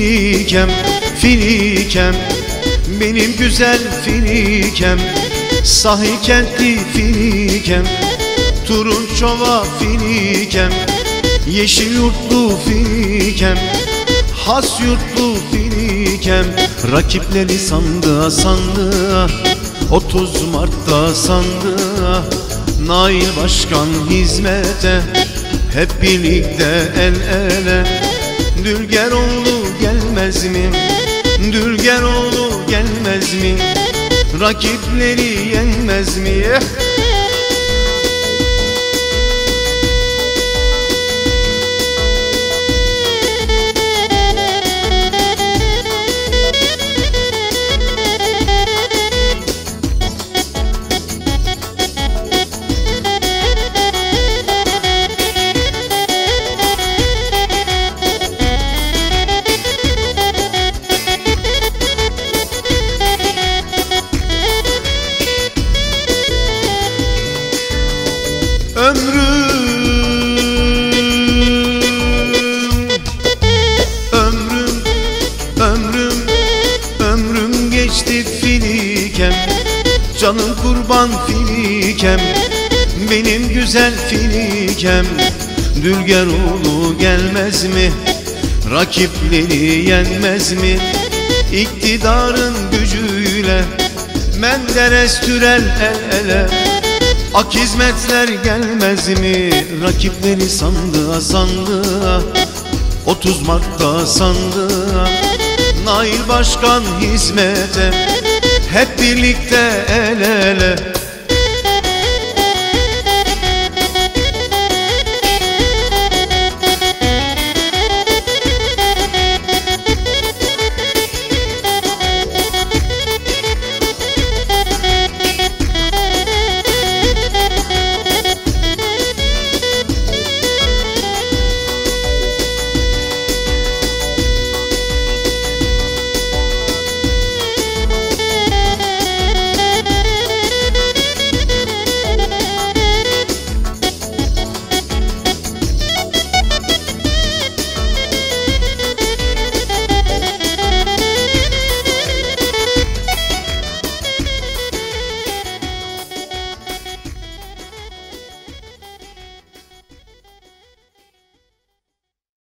finikem finikem. Benim güzel finikem Sahi kentli finikem. Turunçova finikem Yeşil yurtlu finikem. Has yurtlu finikem. Rakipleri sandığa sandığa 30 Mart'ta sandığa. Nail Başkan hizmete Hep birlikte el ele Dülgeroğlu gelmez mi? Dülgeroğlu gelmez mi? Rakipleri yenmez mi? Ömrüm Ömrüm Ömrüm Ömrüm geçti filikem Canım kurban filikem Benim güzel filikem Dülgeroğlu gelmez mi? Rakipleri yenmez mi? İktidarın gücüyle Menderes Türel el ele Ak hizmetler gelmez mi? Rakipleri sandığa sandığa. 30 Mart'ta sandığa. Nail Başkan hizmete. Hep birlikte el ele